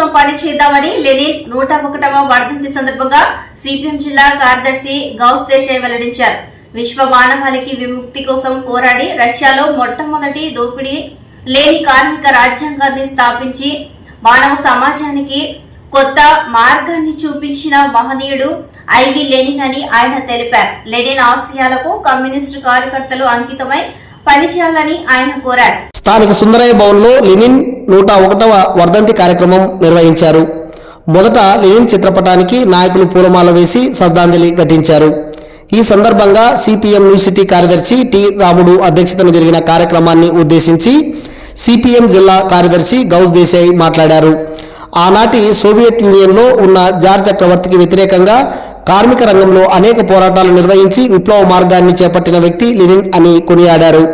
కోసం పనిచేద్దామని లెనిన్ నూట ఒకటవ వర్ధంతి సందర్భంగా సిపిఎం జిల్లా కార్యదర్శి గౌస్ దేశాయ్ వెల్లడించారు. విశ్వ మానవాళికి విముక్తి కోసం పోరాడి రష్యాలో మొట్టమొదటి దోపిడీ లేని కార్మిక రాజ్యాంగాన్ని స్థాపించి మానవ సమాజానికి కొత్త మార్గాన్ని చూపించిన మహనీయుడు ఐవి లెనిన్ అని ఆయన తెలిపారు. లెనిన్ ఆశయాలకు కమ్యూనిస్టు కార్యకర్తలు అంకితమై పనిచేయాలని ఆయన కోరారు. స్థానిక సుందరయ్య భవన్లో లెనిన్ నూట ఒకటవ వర్ధంతి కార్యక్రమం నిర్వహించారు. మొదట లెనిన్ చిత్రపటానికి నాయకులు పూలమాల వేసి శ్రద్ధాంజలి ఘటించారు. ఈ సందర్భంగా సిపిఎం న్యూ సిటీ కార్యదర్శి టి రాముడు అధ్యక్షతన జరిగిన కార్యక్రమాన్ని ఉద్దేశించి సిపిఎం జిల్లా కార్యదర్శి గౌస్ దేశాయ్ మాట్లాడారు. ఆనాటి సోవియట్ యూనియన్లో ఉన్న జార్ చక్రవర్తికి వ్యతిరేకంగా కార్మిక రంగంలో అనేక పోరాటాలు నిర్వహించి విప్లవ మార్గాన్ని చేపట్టిన వ్యక్తి లెనిన్ అని కొనియాడారు.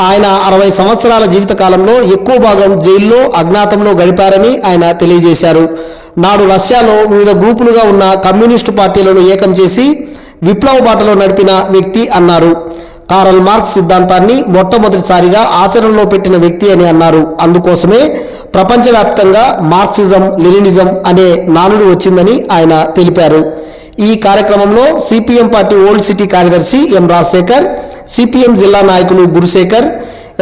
ఆయన అరవై సంవత్సరాల జీవితకాలంలో ఎక్కువ భాగం జైల్లో అజ్ఞాతంలో గడిపారని ఆయన తెలియజేశారు. నాడు రష్యాలో వివిధ గ్రూపులుగా ఉన్న కమ్యూనిస్టు పార్టీలను ఏకం చేసి విప్లవ బాటలో నడిపిన వ్యక్తి అన్నారు. కారల్ మార్క్స్ సిద్ధాంతాన్ని మొట్టమొదటిసారిగా ఆచరణలో పెట్టిన వ్యక్తి అని అన్నారు. అందుకోసమే ప్రపంచవ్యాప్తంగా మార్క్సిజం లెనినిజం అనే నానుడు వచ్చిందని ఆయన తెలిపారు. ఈ కార్యక్రమంలో సిపిఎం పార్టీ ఓల్డ్ సిటీ కార్యదర్శి ఎం రాజశేఖర్ సిపిఎం జిల్లా నాయకులు గురుశేఖర్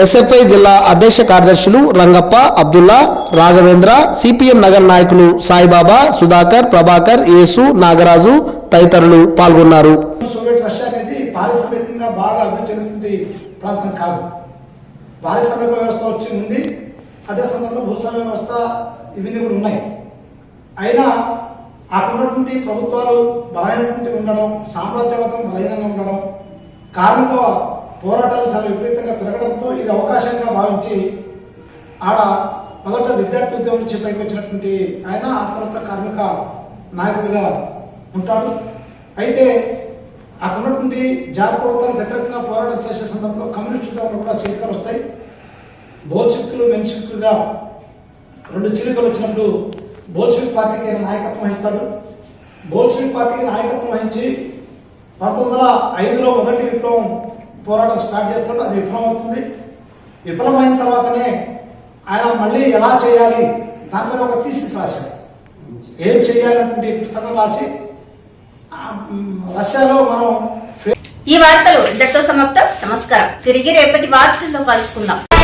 ఎస్ఎఫ్ఐ జిల్లా అధ్యక్ష కార్యదర్శులు రంగప్ప అబ్దుల్లా రాఘవేంద్ర సిపిఎం నగర్ నాయకులు సాయిబాబా సుధాకర్ ప్రభాకర్ యేసు నాగరాజు తదితరులు పాల్గొన్నారు. పారిశ్రామిక వ్యవస్థ అదే సమయంలో భూస్వామ్య వ్యవస్థ ఇవన్నీ కూడా ఉన్నాయి. అయినా అక్కడ ప్రభుత్వాలు బలమైనటువంటి ఉండడం సామ్రాజ్యవాదం బలహీనంగా ఉండడం కార్మిక పోరాటాలు చాలా విపరీతంగా పెరగడంతో ఇది అవకాశంగా భావించి ఆడ మొదట విద్యార్థి ఉద్యమం నుంచి పైకి వచ్చినటువంటి ఆయన ఆ తర్వాత కార్మిక నాయకుడిగా ఉంటాడు. అయితే అక్కడున్నటువంటి జాగ్రత్తలు వ్యతిరేకంగా పోరాటం చేసే సందర్భంలో కమ్యూనిస్టు ద్వారా కూడా చిలికలు వస్తాయి. బోల్సిక్కులు మెన్సిక్కులుగా రెండు చిలికలు వచ్చినప్పుడు బోల్షిక్ పార్టీకి ఆయన నాయకత్వం వహిస్తాడు. బోల్షిక్ పార్టీకి నాయకత్వం వహించి పంతొమ్మిది వందల ఐదులో మొదటి విప్లవం పోరాటం స్టార్ట్ చేస్తాడు. అది విఫలం అవుతుంది. విఫలమైన తర్వాతనే ఆయన మళ్ళీ ఎలా చేయాలి? దానిపైన ఒక థీసిస్ రాశాడు. ఏం చేయాలనుకుంటే పుస్తకం రాసి రష్యాలో మనం ఈ వార్తలు ఇంతటితో సమాప్తం. నమస్కారం. తిరిగి రేపటి వార్తల్లో కలుసుకుందాం.